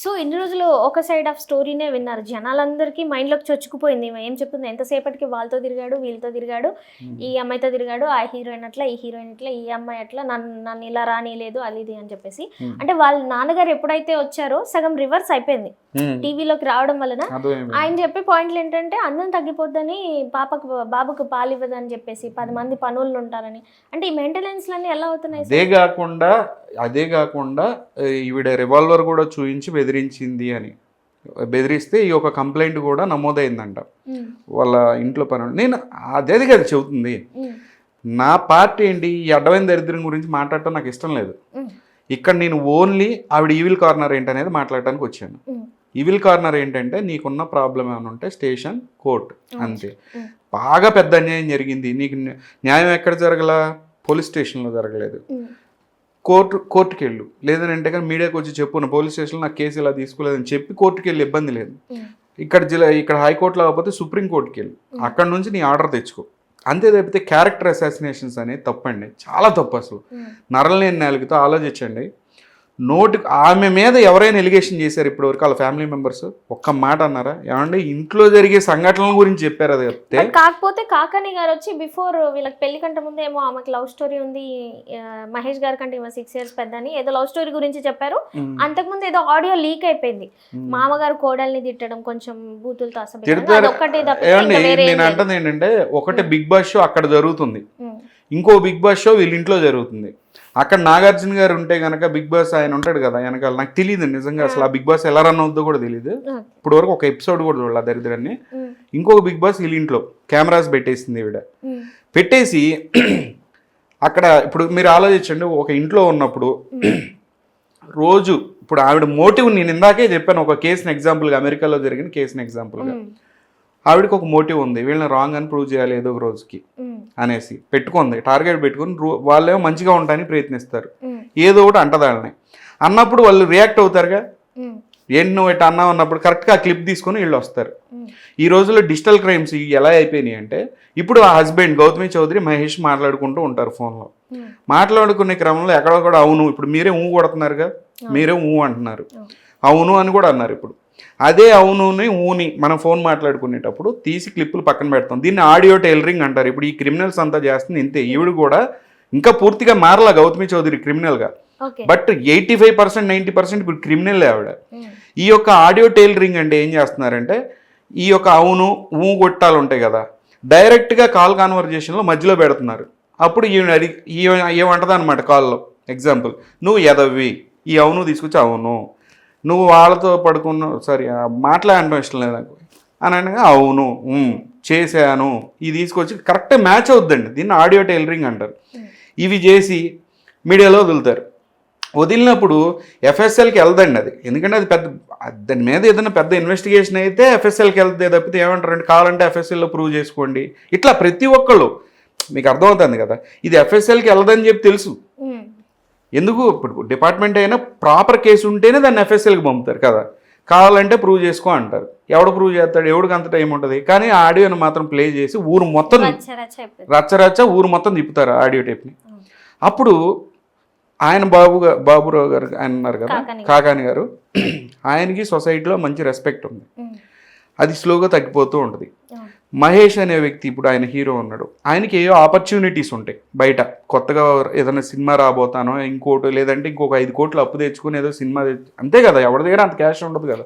So ఇన్ని రోజులు ఒక సైడ్ ఆఫ్ స్టోరీనే విన్నారు? జనాలందరికీ మైండ్లోకి చొచ్చుకుపోయింది. ఈమె ఏం చెప్తుంది? ఎంతసేపటికి వాళ్ళతో తిరిగాడు? వీళ్ళతో తిరిగాడు? ఈ అమ్మాయితో తిరిగాడు? ఆ హీరోయిన్ అట్లా ఈ హీరోయిన్ అట్లా ఈ అమ్మాయి అట్లా నన్ను నన్ను ఇలా రానిలేదు అది ఇది అని చెప్పేసి. అంటే వాళ్ళ నాన్నగారు ఎప్పుడైతే వచ్చారో సగం రివర్స్ అయిపోయింది. టీవీలోకి రావడం వలన. ఆయన చెప్పే పాయింట్లు ఏంటంటే అందం తగ్గిపోద్దని పాపకు బాబుకు పాలు ఇవ్వదని చెప్పేసి పది మంది పనులు ఉంటారని. అంటే ఈ మెయింటెనెన్స్లన్నీ ఎలా అవుతున్నాయి అదే కాకుండా అదే కాకుండా ఈవిడ రివాల్వర్ కూడా చూయించి బెదిరించింది అని. బెదిరిస్తే ఈ యొక్క కంప్లైంట్ కూడా నమోదైందంట. వాళ్ళ ఇంట్లో పని నేను అదేది కదా చెబుతుంది. నా పార్టీ ఏంటి? ఈ అడ్డమైన దరిద్రం గురించి మాట్లాడటం నాకు ఇష్టం లేదు. ఇక్కడ నేను ఓన్లీ ఆవిడ ఈవిల్ కార్నర్ ఏంటనేది మాట్లాడటానికి వచ్చాను. ఈవిల్ కార్నర్ ఏంటంటే నీకున్న ప్రాబ్లం ఏమైనా ఉంటే స్టేషన్ కోర్ట్ అంతే. బాగా పెద్ద అన్యాయం జరిగింది. నీకు న్యా- న్యాయం ఎక్కడ జరగలా? పోలీస్ స్టేషన్లో జరగలేదు. కోర్టు కోర్టుకి వెళ్ళు లేదంటే కానీ మీడియాకి వచ్చి చెప్పు పోలీస్ స్టేషన్లో నాకు కేసు ఇలా తీసుకోలేదని చెప్పి కోర్టుకి వెళ్ళి ఇబ్బంది లేదు. ఇక్కడ జిల్లా ఇక్కడ హైకోర్టులో కాకపోతే సుప్రీంకోర్టుకి వెళ్ళు అక్కడ నుంచి నీ ఆర్డర్ తెచ్చుకో. అంతే తప్పితే క్యారెక్టర్ అసాసినేషన్స్ అనేది తప్పండి. చాలా తప్పు అసలు. ఉమ్. నరలేని నాలుగుతో ఆలోచించండి. నోటి ఆమె మీద ఎవరైనా ఎలిగేషన్ చేశారు ఇప్పటివరకు వాళ్ళ ఫ్యామిలీ మెంబర్స్? ఒక్క మాట అన్నారా? ఏమంటే ఇంట్లో జరిగే సంఘటనల గురించి చెప్పారు అది చెప్తే కాకపోతే కాకాని గారు వచ్చి బిఫోర్ వీళ్ళకి పెళ్ళి కంటే ముందు ఏమో ఆమెకి లవ్ స్టోరీ ఉంది మహేష్ గారి కంటే ఈమె సిక్స్ ఇయర్స్ పెద్ద అని ఏదో లవ్ స్టోరీ గురించి చెప్పారు. అంతకుముందు ఏదో ఆడియో లీక్ అయిపోయింది. మామగారు కోడల్ని తిట్టడం కొంచెం బూతులతో అసలు నేను. అంటుంది ఏంటంటే ఒకటి బిగ్ బాస్ షో అక్కడ జరుగుతుంది. ఇంకో బిగ్ బాస్ షో వీళ్ళ ఇంట్లో జరుగుతుంది. అక్కడ నాగార్జున గారు ఉంటే కనుక బిగ్ బాస్ ఆయన ఉంటాడు కదా వెనకాల. నాకు తెలియదు నిజంగా అసలు ఆ బిగ్ బాస్ ఎలా రన్ అవుతుందో కూడా తెలియదు ఇప్పుడు వరకు ఒక ఎపిసోడ్ కూడా చూడాలి దరిద్రాన్ని. ఇంకొక బిగ్ బాస్ వీళ్ళ ఇంట్లో కెమెరాస్ పెట్టేసింది ఈవిడ. పెట్టేసి అక్కడ ఇప్పుడు మీరు ఆలోచించండి ఒక ఇంట్లో ఉన్నప్పుడు రోజు ఇప్పుడు ఆవిడ మోటివ్ నేను ఇందాకే చెప్పాను ఒక కేసుని ఎగ్జాంపుల్గా అమెరికాలో జరిగిన కేసుని ఎగ్జాంపుల్గా ఆవిడకి ఒక మోటివ్ ఉంది వీళ్ళని రాంగ్ అని ప్రూవ్ చేయాలి ఏదో ఒక రోజుకి. అనేసి పెట్టుకుంది టార్గెట్ పెట్టుకుని రూ- వాళ్ళేమో మంచిగా ఉంటాయని ప్రయత్నిస్తారు. ఏదో ఒకటి అంటదాళ్ళని. అన్నప్పుడు వాళ్ళు రియాక్ట్ అవుతారుగా? ఏంటి నువ్వు ఇట్లా అన్నావు అన్నప్పుడు కరెక్ట్గా ఆ క్లిప్ తీసుకొని వీళ్ళు వస్తారు. ఈ రోజుల్లో డిజిటల్ క్రైమ్స్ ఎలా అయిపోయినాయి అంటే ఇప్పుడు ఆ హస్బెండ్ గౌతమి చౌదరి మహేష్ మాట్లాడుకుంటూ ఉంటారు ఫోన్లో మాట్లాడుకునే క్రమంలో ఎక్కడ కూడా అవును ఇప్పుడు మీరే ఊ కొడుతున్నారుగా? మీరే ఊ అంటున్నారు. అవును అని కూడా అన్నారు ఇప్పుడు. అదే అవునుని ఊని మనం ఫోన్ మాట్లాడుకునేటప్పుడు తీసి క్లిప్పులు పక్కన పెడతాం. దీన్ని ఆడియో టైలరింగ్ అంటారు. ఇప్పుడు ఈ క్రిమినల్స్ అంతా చేస్తుంది ఇంతే. ఈవిడ కూడా ఇంకా పూర్తిగా మారలా Gautami Chowdary క్రిమినల్గా. But eighty five percent ninety percent ఇప్పుడు క్రిమినల్ ఆవిడ. ఈ యొక్క ఆడియో టైలరింగ్ అంటే ఏం చేస్తున్నారంటే ఈ యొక్క అవును ఊ కొట్టాలు ఉంటాయి కదా డైరెక్ట్గా కాల్ కాన్వర్జేషన్లో మధ్యలో పెడుతున్నారు. అప్పుడు ఈవిడ అడిగి ఏమంటది అనమాట కాల్లో. ఎగ్జాంపుల్ నువ్వు ఎదవి ఈ అవును తీసుకొచ్చి అవును. నువ్వు వాళ్ళతో పడుకున్న సారీ మాట్లాడటం ఇష్టం లేదు నాకు. అని అనగా అవును చేశాను. ఇది తీసుకొచ్చి కరెక్ట్ మ్యాచ్ అవుద్దండి. దీన్ని ఆడియో టైలరింగ్ అంటారు. ఇవి చేసి మీడియాలో వదులుతారు. వదిలినప్పుడు ఎఫ్ఎస్ఎల్కి వెళ్దండి అది. ఎందుకంటే అది పెద్ద దాని మీద ఏదైనా పెద్ద ఇన్వెస్టిగేషన్ అయితే ఎఫ్ఎస్ఎల్కి వెళ్తే తప్పితే ఏమంటారంటే కావాలంటే ఎఫ్ఎస్ఎల్లో ప్రూవ్ చేసుకోండి. ఇట్లా ప్రతి ఒక్కళ్ళు మీకు అర్థమవుతుంది కదా. ఇది ఎఫ్ఎస్ఎల్కి వెళ్ళదని చెప్పి తెలుసు. ఎందుకు? ఇప్పుడు డిపార్ట్మెంట్ అయినా ప్రాపర్ కేసు ఉంటేనే దాన్ని ఎఫ్ఎస్ఎల్కి పంపుతారు కదా. కావాలంటే ప్రూవ్ చేసుకో అంటారు. ఎవడు ప్రూవ్ చేస్తాడు? ఎవడికి అంత టైం ఉంటుంది? కానీ ఆడియోని మాత్రం ప్లే చేసి ఊరు మొత్తం రచ్చ రచ్చ అయిపోయింది. రచ్చ రచ్చ ఊరు మొత్తం తిప్పుతారు ఆడియో టేప్ని. అప్పుడు ఆయన బాబు బాబురావు గారు ఆయన ఉన్నారు కదా? కాకాని గారు. ఆయనకి సొసైటీలో మంచి రెస్పెక్ట్ ఉంది. అది స్లోగా తగ్గిపోతూ ఉంటుంది. మహేష్ అనే వ్యక్తి ఇప్పుడు ఆయన హీరో ఉన్నాడు. ఆయనకి ఏవో ఆపర్చునిటీస్ ఉంటాయి. బయట కొత్తగా ఏదైనా సినిమా రాబోతానో ఇంకోటి లేదంటే ఇంకొక ఐదు కోట్లు అప్పు తెచ్చుకుని ఏదో సినిమా అంతే కదా ఎవరి దగ్గర అంత క్యాష్ ఉండదు కదా.